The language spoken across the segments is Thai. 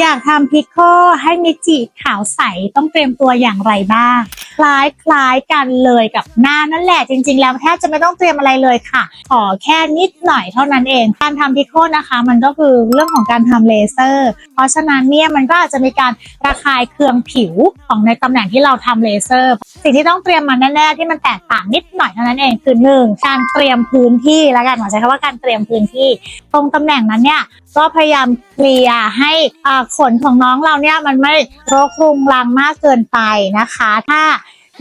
อยากทำพิคโคให้มิจิขาวใสต้องเตรียมตัวอย่างไรบ้าง คล้ายคล้ายกันเลยกับหน้านั่นแหละจริง ๆ แล้วแทบจะไม่ต้องเตรียมอะไรเลยค่ะ ขอแค่นิดหน่อยเท่านั้นเอง การทำพิคโคนะคะ มันก็คือเรื่องของการทำเลเซอร์ เพราะฉะนั้นเนี่ยมันก็อาจจะมีการระคายเคืองผิวของในตำแหน่งที่เราทำเลเซอร์ สิ่งที่ต้องเตรียมมาแน่ๆที่มันแตกต่างนิดหน่อยเท่านั้นเองคือหนึ่งการเตรียมพื้นที่แล้วกันหมอใช้คำว่าการเตรียมพื้นที่ ตรงตำแหน่งนั้นเนี่ยก็พยายามเคลียร์ให้อ่าขนของน้องเราเนี่ยมันไม่รกรุงรังมากเกินไปนะคะ ถ้า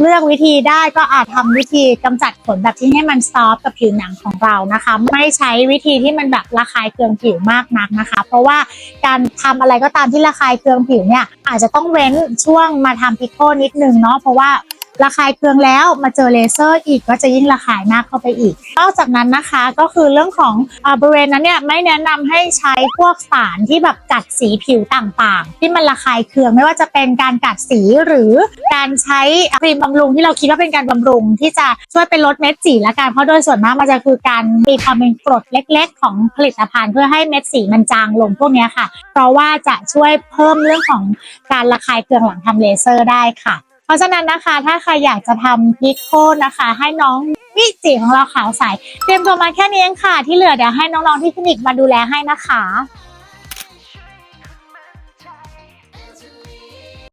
เลือกวิธีได้ก็อาจทำวิธีกำจัดขนแบบที่ให้มันซอฟต์กับผิวหนังของเรานะคะ ไม่ใช้วิธีที่มันแบบระคายเคืองผิวมากนักนะคะ เพราะว่าการทำอะไรก็ตามที่ระคายเคืองผิวเนี่ยอาจจะต้องเว้นช่วงมาทำพิโคนิดนึงเนาะเพราะว่า ระคายเคืองแล้วมาเจอเลเซอร์อีกก็จะยิ่งระคายมากเข้าไปอีก นอกจากนั้นนะคะก็คือเรื่องของอบริเวณนั้นเนี่ยไม่แนะนำให้ใช้พวกสารที่แบบกัดสีผิวต่างๆ ที่มันระคายเคืองไม่ว่าจะเป็นการกัดสีหรือการใช้ครีมบำรุงที่เราคิดว่าเป็นการบำรุง ที่จะช่วยเป็นลดเม็ดสีละกันเพราะโดยส่วนมากมันจะคือการมีความเป็นกรดเล็ก ๆ ของผลิตภัณฑ์เพื่อให้เม็ดสีมันจางลงพวกนี้ค่ะ เพราะว่าจะช่วยเพิ่มเรื่องของการระคายเคืองหลังทำเลเซอร์ได้ค่ะ เพราะฉะนั้นนะคะ ถ้าใครอยากจะทำพิกโคนะคะ ให้น้องวิจิของเราขาวใสเตรียมตัวมาแค่นี้เองค่ะ ที่เหลือเดี๋ยวให้น้องๆที่คลินิกมาดูแลให้นะคะ